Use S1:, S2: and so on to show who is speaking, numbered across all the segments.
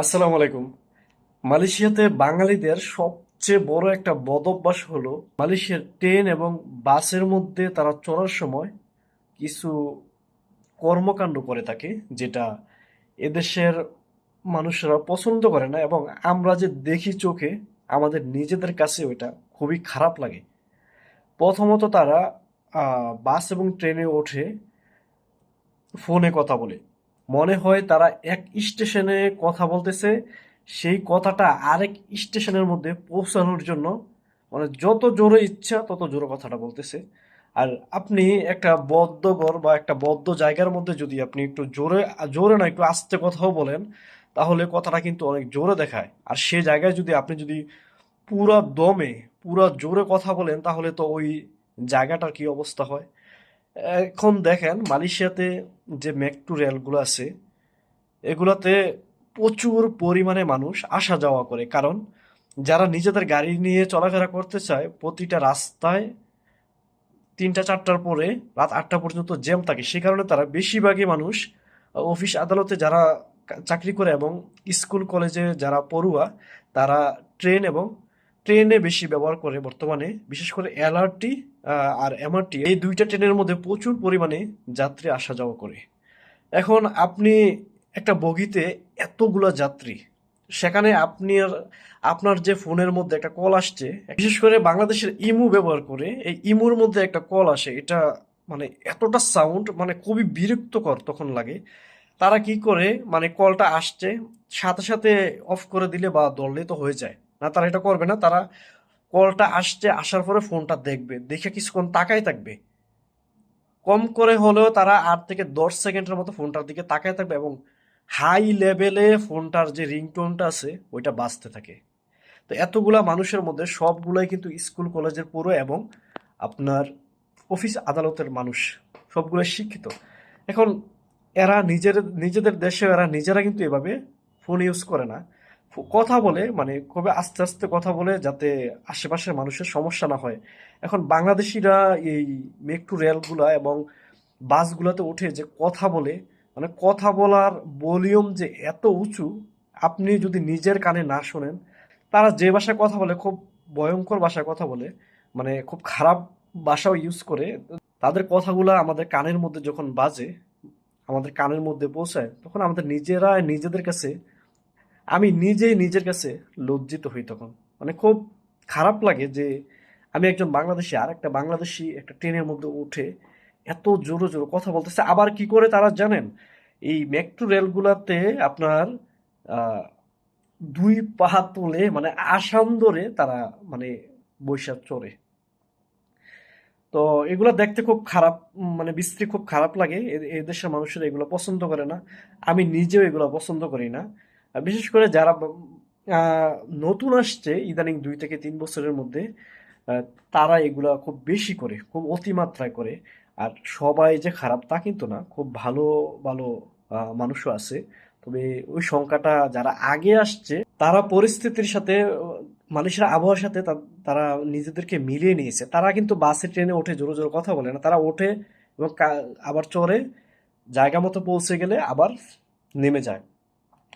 S1: আসসালামু আলাইকুম। মালয়েশিয়াতে বাঙালিদের সবচেয়ে বড় একটা বদভ্যাস হলো মালয়েশিয়ার ট্রেন এবং বাসের মধ্যে তারা চড়ার সময় কিছু কর্মকাণ্ড করে থাকে, যেটা এদেশের মানুষরা পছন্দ করে না এবং আমরা যে দেখি চোখে, আমাদের নিজেদের কাছে ওইটা খুবই খারাপ লাগে। প্রথমত তারা বাস এবং ট্রেনে ওঠে, ফোনে কথা বলে। মনে হয় তারা এক স্টেশনে কথা বলতেছে, সেই কথাটা আরেক স্টেশনের মধ্যে পৌঁছানোর জন্য মানে যত জোরে ইচ্ছা তত জোরে কথাটা বলতেছে। আর আপনি একটা বদ্ধ ঘর বা একটা বদ্ধ জায়গার মধ্যে যদি আপনি একটু জোরে জোরে না একটু আস্তে কথাও বলেন, তাহলে কথাটা কিন্তু অনেক জোরে দেখায়। আর সে জায়গায় যদি আপনি যদি পুরা দমে, পুরা জোরে কথা বলেন, তাহলে তো ওই জায়গাটার কি অবস্থা হয়? এখন দেখেন মালয়েশিয়াতে যে মেট্রো রেলগুলো আছে, এগুলাতে প্রচুর পরিমাণে মানুষ আসা যাওয়া করে। কারণ যারা নিজেদের গাড়ি নিয়ে চলাফেরা করতে চায়, প্রতিটা রাস্তায় তিনটা, চারটার পরে রাত আটটা পর্যন্ত জ্যাম থাকে। সে কারণে তারা বেশিরভাগই মানুষ অফিস আদালতে যারা চাকরি করে এবং স্কুল, কলেজে যারা পড়ুয়া, তারা ট্রেন এবং ট্রেনে বেশি ব্যবহার করে বর্তমানে, বিশেষ করে এলআরটি আর এমআরটি, এই দুইটা ট্রেনের মধ্যে প্রচুর পরিমাণে যাত্রী আসা যাওয়া করে। এখন আপনি একটা বগিতে এতগুলা যাত্রী, সেখানে আপনি আপনার যে ফোনের মধ্যে একটা কল আসছে, বিশেষ করে বাংলাদেশের ইমু ব্যবহার করে, এই ইমুর মধ্যে একটা কল আসে, এটা মানে এতটা সাউন্ড মানে খুবই বিরক্তকর তখন লাগে। তারা কি করে মানে কলটা আসছে, সাথে সাথে অফ করে দিলে বা ধরলে তো হয়ে যায়। না, তারা এটা করবে না, তারা কলটা আসছে, আসার পরে ফোনটা দেখবে, দেখে কিছুক্ষণ তাকাই থাকবে। কম করে হলেও তারা আট থেকে দশ সেকেন্ডের মতো ফোনটার দিকে তাকায় থাকবে এবং হাই লেভেলে ফোনটার যে রিংটোনটা আছে, ওইটা বাঁচতে থাকে। তো এতগুলা মানুষের মধ্যে সবগুলাই কিন্তু স্কুল, কলেজের পুরো এবং আপনার অফিস আদালতের মানুষ, সবগুলাই শিক্ষিত। এখন এরা নিজের, নিজেদের দেশে এরা নিজেরা কিন্তু এভাবে ফোন ইউজ করে না। কথা বলে মানে খুবই আস্তে আস্তে কথা বলে যাতে আশেপাশের মানুষের সমস্যা না হয়। এখন বাংলাদেশিরা এই মেট্রো রেলগুলা এবং বাসগুলোতে উঠে যে কথা বলে মানে কথা বলার ভলিউম যে এত উঁচু, আপনি যদি নিজের কানে না শোনেন, তারা যে ভাষায় কথা বলে, খুব ভয়ঙ্কর ভাষায় কথা বলে মানে খুব খারাপ ভাষাও ইউজ করে, তাদের কথাগুলো আমাদের কানের মধ্যে যখন বাজে, আমাদের কানের মধ্যে পৌঁছায়, তখন আমাদের নিজেরা নিজেদের কাছে আমি নিজেই নিজের কাছে লজ্জিত হই তখন। মানে খুব খারাপ লাগে যে আমি একজন বাংলাদেশি আর একটা বাংলাদেশি একটা ট্রেনের মধ্যে উঠে এত জোরে জোরে কথা বলতেছে। আবার কি করে তারা জানেন? এই মেট্রো রেলগুলাতে আপনার দুই পা তুলে মানে আসাম ধরে তারা মানে বৈশাখ চড়ে। তো এগুলো দেখতে খুব খারাপ মানে বিশ্রী খুব খারাপ লাগে। এ- এ দেশের মানুষেরা এগুলো পছন্দ করে না। আমি নিজেও এগুলো পছন্দ করি না। বিশেষ করে যারা নতুন আসছে ইদানিং দুই থেকে তিন বছরের মধ্যে তারা এগুলা খুব বেশি করে, খুব অতিমাত্রায় করে। আর সবাই যে খারাপ তা কিন্তু না, খুব ভালো ভালো মানুষও আছে। তবে ওই সংখ্যাটা যারা আগে আসছে, তারা পরিস্থিতির সাথে মানুষেরা আবহাওয়ার সাথে তারা নিজেদেরকে মিলিয়ে নিয়েছে। তারা কিন্তু বাসে, ট্রেনে ওঠে, জোরে জোরে কথা বলে না। তারা ওঠে এবং আবার চড়ে, জায়গা মতো পৌঁছে গেলে আবার নেমে যায়।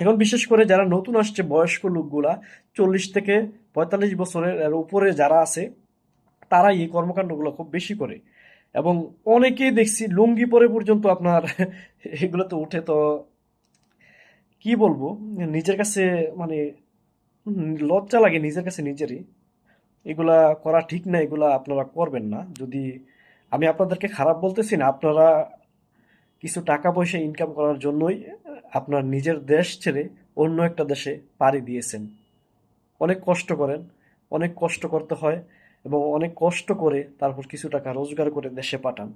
S1: এখন বিশেষ করে যারা নতুন আসছে, বয়স্ক লোকগুলা, চল্লিশ থেকে পঁয়তাল্লিশ বছরের উপরে যারা আছে তারা এই কর্মকাণ্ডগুলো খুব বেশি করে। এবং অনেকেই দেখছি লুঙ্গি পরে পর্যন্ত আপনার এগুলোতে উঠে তো, কি বলব? নিজের কাছে মানে লজ্জা লাগে নিজের কাছে নিজেরই। এগুলা করা ঠিক না, এগুলা আপনারা করবেন না। যদি আমি আপনাদেরকে খারাপ বলতেছি না, আপনারা কিছু টাকা পয়সা ইনকাম করার জন্যই আপনার নিজের দেশ ছেড়ে অন্য একটা দেশে পাড়ি দিয়েছেন। অনেক কষ্ট করেন, অনেক কষ্ট করতে হয় এবং অনেক কষ্ট করে তারপর কিছু টাকা রোজগার করে দেশে পাঠান।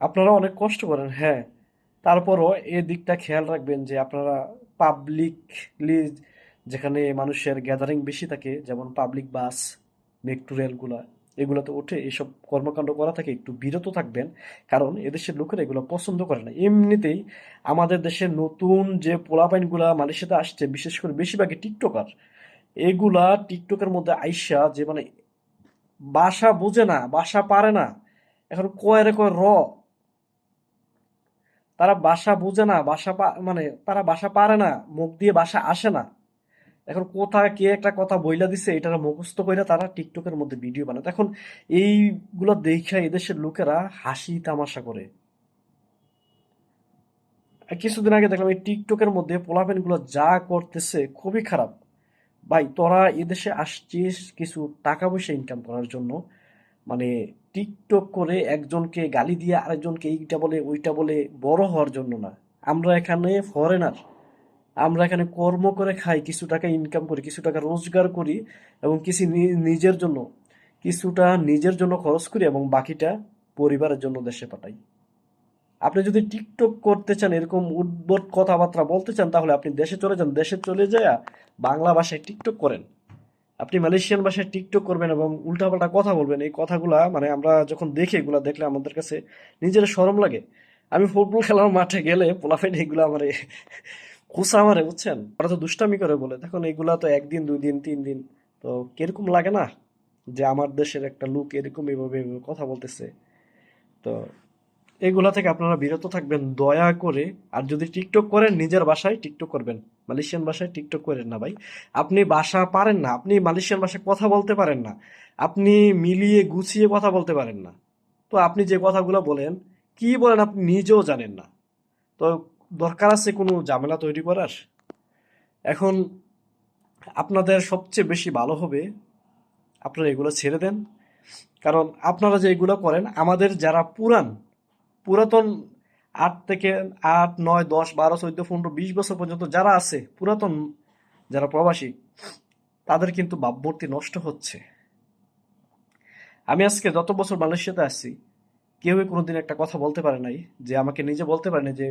S1: আপনারা অনেক কষ্ট করেন হ্যাঁ। তারপরও এই দিকটা খেয়াল রাখবেন যে আপনারা পাবলিকলি যেখানে মানুষের গ্যাদারিং বেশি থাকে, যেমন পাবলিক বাস মেট্রো রেলগুলা এগুলোতে উঠে এইসব কর্মকাণ্ড করা থেকে একটু বিরত থাকবেন। কারণ এদেশের লোকেরা এগুলো পছন্দ করে না। এমনিতেই আমাদের দেশের নতুন যে পোলাপাইনগুলা মালয়েশিয়াতে আসছে, বিশেষ করে বেশিরভাগই টিকটকার। এগুলা টিকটকের মধ্যে আইসা যে মানে বাসা বোঝে না, বাসা পারে না, এখন কয় রে কয় র। তারা বাসা বোঝে না, বাসা মানে তারা বাসা পারে না, মুখ দিয়ে বাসা আসে না। এখন কোথায় কে একটা কথা বইলা দিছে এটা মুখস্থ কইরা তারা টিকটকের মধ্যে ভিডিও বানায়। এখন এইগুলো দেখে এদেশের লোকেরা হাসি তামাশা করে। কিছুদিন আগে দেখলাম এই টিকটকের মধ্যে পোলাপেনগুলো যা করতেছে খুবই খারাপ। ভাই, তোরা এদেশে আসছিস কিছু টাকা পয়সা ইনকাম করার জন্য। মানে টিকটক করে একজনকে গালি দিয়ে আরেকজনকে এইটা বলে, ওইটা বলে বড় হওয়ার জন্য না। আমরা এখানে ফরেনার আমরা এখানে কর্ম করে খাই, কিছু টাকা ইনকাম করি, কিছু টাকা রোজগার করি এবং কিছু নিজের জন্য, কিছুটা নিজের জন্য খরচ করি এবং বাকিটা পরিবারের জন্য দেশে পাঠাই। আপনি যদি টিকটক করতে চান, এরকম উদ্ভট কথাবার্তা বলতে চান, তাহলে আপনি দেশে চলে যান। দেশে চলে যায় বাংলা ভাষায় টিকটক করেন। আপনি মালয়েশিয়ান ভাষায় টিকটক করবেন এবং উল্টাপাল্টা কথা বলবেন। এই কথাগুলা মানে আমরা যখন দেখি, এগুলা দেখলে আমাদের কাছে নিজের শরম লাগে। আমি ফুটবল খেলার মাঠে গেলে পোলাফাইন এগুলা আমার মারে বুঝছেন? ওরা তো দুষ্টামি করে বলে, দেখুন, এগুলা তো একদিন দুই দিন তিন দিন তো কীরকম লাগে না যে আমার দেশের একটা লোক এরকম এভাবে কথা বলতেছে? তো এগুলা থেকে আপনারা বিরত থাকবেন, দয়া করে। আর যদি টিকটক করেন, নিজের ভাষায় টিকটক করবেন। মালয়েশিয়ান ভাষায় টিকটক করেন না ভাই। আপনি ভাষা পারেন না, আপনি মালয়েশিয়ান ভাষায় কথা বলতে পারেন না। আপনি মিলিয়ে গুছিয়ে কথা বলতে পারেন না। তো আপনি যে কথাগুলো বলেন, কি বলেন আপনি নিজেও জানেন না। তো দরকার আছে কোনো ঝামেলা তৈরি করার? এখন আপনাদের সবচেয়ে বেশি ভালো হবে আপনারা এগুলো ছেড়ে দেন। কারণ আপনারা যে এগুলো করেন, আমাদের যারা পুরান, পুরাতন আট থেকে আট, নয়, দশ, বারো, চোদ্দ, পনেরো, বিশ বছর পর্যন্ত যারা আছে, পুরাতন যারা প্রবাসী, তাদের কিন্তু ভাবমূর্তি নষ্ট হচ্ছে। আমি আজকে যত বছর মালয়েশিয়াতে আসছি কেউই কোনোদিন একটা কথা বলতে পারে নাই যে, আমাকে নিজে বলতে পারে না যে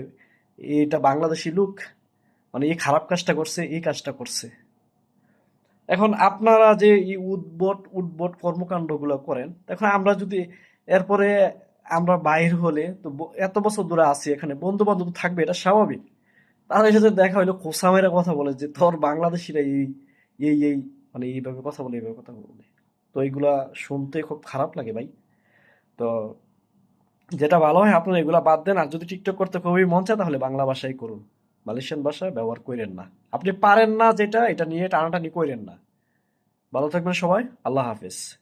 S1: এটা বাংলাদেশি লোক মানে এই খারাপ কাজটা করছে, এই কাজটা করছে। এখন আপনারা যে এই উদ্ভট উদ্ভট কর্মকাণ্ডগুলো করেন এখন আমরা যদি এরপরে আমরা বাইর হলে, তো এত বছর ধরে আছি এখানে বন্ধু বান্ধব থাকবে, এটা স্বাভাবিক। তাদের সাথে দেখা হইল, খোসা মেরে কথা বলে, যে তোর বাংলাদেশিরা এই এই এই মানে এইভাবে কথা বলে, এইভাবে কথা বলে। তো এইগুলা শুনতে খুব খারাপ লাগে ভাই। তো যেটা ভালো হয়, আপনারা এগুলা বাদ দেন। আর যদি টিকটক করতে খুবই মন চায়, তাহলে বাংলা ভাষাই করুন। মালয়েশিয়ান ভাষা ব্যবহার করেন না। আপনি পারেন না যেটা, এটা নিয়ে টানাটানি করেন না। ভালো থাকবেন সবাই। আল্লাহ হাফেজ।